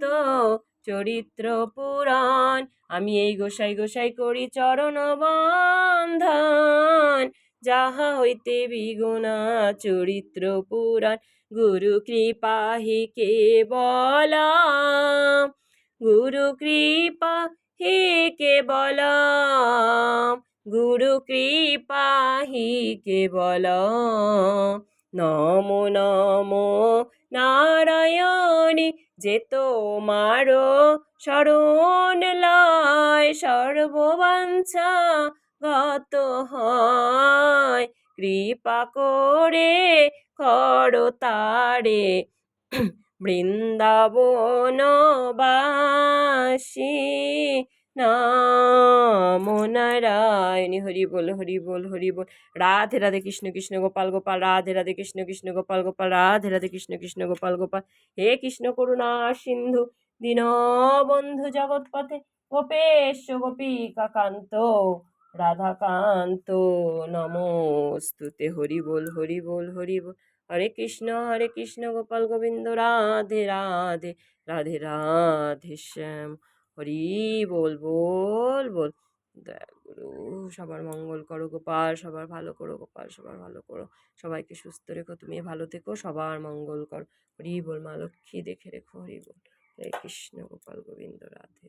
তো চরিত্র পুরাণ। আমি এই গোসাই গোসাই করি চরণ বন্ধন। যাহা হইতে বিগুণা চরিত্র পুরাণ, গুরু কৃপা হি কেবল গুরু কৃপা হি কেবল গুরু কৃপা হি কেবল নমো নমো, নারায়ণী। যে মারো শরণ লয় সর্ববাঞ্ছা গত হয়। কৃপা করে করো তারে বৃন্দাবনবাসী নমো। নারায়ণী হরি বল হরি বল হরি বল। রাধে রাধে কৃষ্ণ কৃষ্ণ গোপাল গোপাল। রাধে রাধে কৃষ্ণ কৃষ্ণ গোপাল গোপাল। রাধে রাধে কৃষ্ণ কৃষ্ণ গোপাল গোপাল। হে কৃষ্ণ করুণা সিন্ধু দীনবন্ধু জগৎপথে গোপেশ গোপিকা কান্ত, রাধাকান্ত। নমস্তুতে হরি বল হরি বল হরি বল। হরে কৃষ্ণ হরে কৃষ্ণ গোপাল গোবিন্দ। রাধে রাধে রাধে রাধে শ্যাম। হরি বল বল বল। গুরু সবার মঙ্গল করো, গোপাল, সবার ভালো করো, গোপাল, সবার ভালো করো। সবাইকে সুস্থ রেখো, তুমি ভালো থেকো, সবার মঙ্গল করো। হরি বল মা লক্ষ্মী, দেখে রেখো হরি বল। হরে কৃষ্ণ, গোপাল গোবিন্দ, রাধে